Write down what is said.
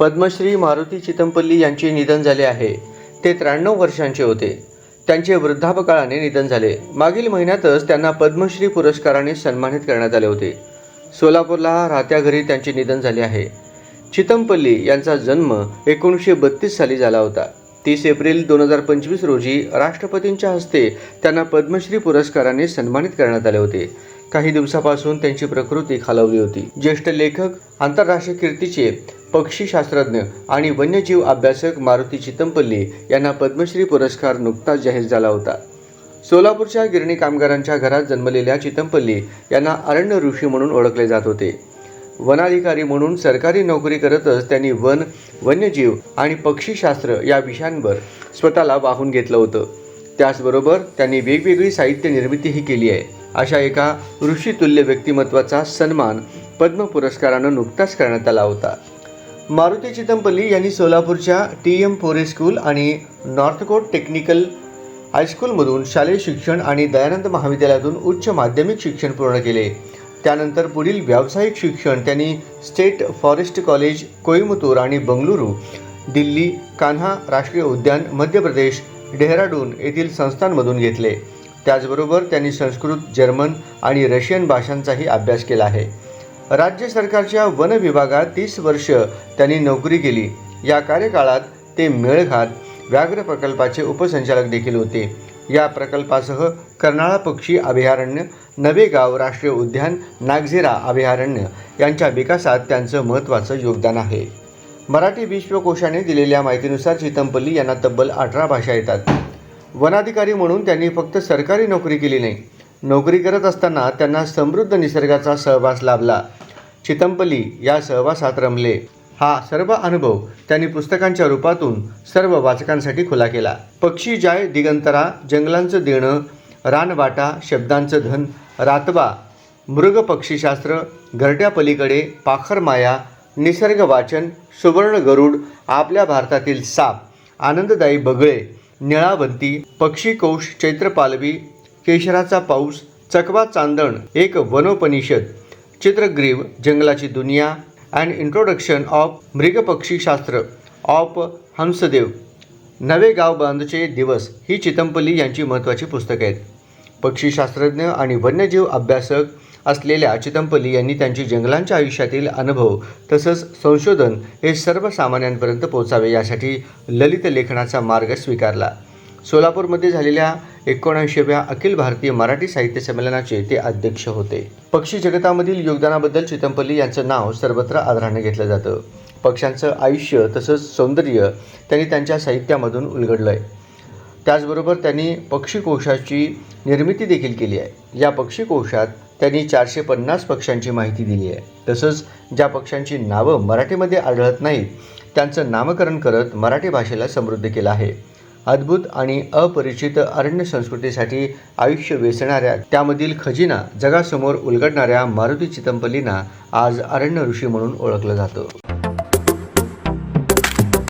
पद्मश्री मारुती चितमपल्ली यांचे निधन झाले आहे. ते त्र्याण्णव वर्षांचे होते. त्यांचे वृद्धापकाळाने निधन झाले. मागील महिन्यातच त्यांना पद्मश्री पुरस्काराने सन्मानित करण्यात आले होते. सोलापूरला राहत्या घरी त्यांचे निधन झाले आहे. चितमपल्ली यांचा जन्म एकोणीसशे बत्तीस साली झाला होता. तीस एप्रिल दोन हजार पंचवीस रोजी राष्ट्रपतींच्या हस्ते त्यांना पद्मश्री पुरस्काराने सन्मानित करण्यात आले होते. काही दिवसापासून त्यांची प्रकृती खालावली होती. ज्येष्ठ लेखक आंतरराष्ट्रीय कीर्तीचे पक्षीशास्त्रज्ञ आणि वन्यजीव अभ्यासक मारुती चितमपल्ली यांना पद्मश्री पुरस्कार नुकताच जाहीर झाला होता. सोलापूरच्या गिरणी कामगारांच्या घरात जन्मलेल्या चितमपल्ली यांना अरण्य ऋषी म्हणून ओळखले जात होते. वनाधिकारी म्हणून सरकारी नोकरी करतच त्यांनी वन वन्यजीव आणि पक्षीशास्त्र या विषयांवर स्वतःला वाहून घेतलं होतं. त्याचबरोबर त्यांनी वेगवेगळी साहित्य निर्मितीही केली आहे. अशा एका ऋषितुल्य व्यक्तिमत्वाचा सन्मान पद्म पुरस्कारानं नुकताच करण्यात आला होता. मारुती चितमपल्ली यांनी सोलापूरच्या टी एम पोरे स्कूल आणि नॉर्थकोट टेक्निकल हायस्कूलमधून शालेय शिक्षण आणि दयानंद महाविद्यालयातून उच्च माध्यमिक शिक्षण पूर्ण केले. त्यानंतर पुढील व्यावसायिक शिक्षण त्यांनी स्टेट फॉरेस्ट कॉलेज कोईमतूर आणि बंगळुरू दिल्ली कान्हा राष्ट्रीय उद्यान मध्य प्रदेश डेहराडून येथील संस्थांमधून घेतले. त्याचबरोबर त्यांनी संस्कृत जर्मन आणि रशियन भाषांचाही अभ्यास केला आहे. राज्य सरकारच्या वन विभागात तीस वर्ष त्यांनी नोकरी केली. या कार्यकाळात ते मेळघाट व्याघ्र प्रकल्पाचे उपसंचालक देखील होते. या प्रकल्पासह कर्नाळा पक्षी अभयारण्य नवेगाव राष्ट्रीय उद्यान नागझिरा अभयारण्य यांच्या विकासात त्यांचं महत्त्वाचं योगदान आहे. मराठी विश्वकोशाने दिलेल्या माहितीनुसार चितमपल्ली यांना तब्बल अठरा भाषा येतात. वनाधिकारी म्हणून त्यांनी फक्त सरकारी नोकरी केली नाही. नोकरी करत असताना त्यांना समृद्ध निसर्गाचा सहवास लाभला. चितंपली या सहवासात रमले. हा सर्व अनुभव त्यांनी पुस्तकांच्या रूपातून सर्व वाचकांसाठी खुला केला. पक्षी जाय दिगंतरा जंगलांचं देणं रानवाटा शब्दांचं धन रातबा मृग पक्षीशास्त्र घरट्या पलीकडे पाखरमाया निसर्ग वाचन सुवर्ण गरुड आपल्या भारतातील साप आनंददायी बगळे निळावंती पक्षीकोश चैत्रपालवी केशराचा पाऊस चकवा चांदण एक वनोपनिषद चित्रग्रीव जंगलाची दुनिया and introduction of Mrigapakshishastra of Hansdev. नवे गाव बांधचे दिवस ही चितंपली यांची महत्त्वाची पुस्तकं आहेत. पक्षीशास्त्रज्ञ आणि वन्यजीव अभ्यासक असलेल्या चितमपल्ली यांनी त्यांची जंगलांच्या आयुष्यातील अनुभव तसंच संशोधन हे सर्वसामान्यांपर्यंत पोचावे यासाठी ललित लेखनाचा मार्ग स्वीकारला. सोलापूरमध्ये झालेल्या एकोणऐंशीव्या अखिल भारतीय मराठी साहित्य संमेलनाचे ते अध्यक्ष होते. पक्षी जगतामधील योगदानाबद्दल चितमपल्ली यांचं नाव सर्वत्र आदराने घेतलं जातं. पक्ष्यांचं आयुष्य तसंच सौंदर्य त्यांनी त्यांच्या साहित्यामधून उलगडलं आहे त्याचबरोबर त्यांनी पक्षीकोशाची निर्मिती देखील केली आहे. या पक्षीकोशात त्यांनी चारशे पन्नास पक्षांची माहिती दिली आहे. तसंच ज्या पक्षांची नावं मराठीमध्ये आढळत नाहीत त्यांचं नामकरण करत मराठी भाषेला समृद्ध केलं आहे. अद्भुत आणि अपरिचित अरण्य संस्कृतीसाठी आयुष्य वेचणाऱ्या त्यामधील खजिना जगासमोर उलगडणाऱ्या मारुती चितमपल्लींना आज अरण्य ऋषी म्हणून ओळखलं जातं.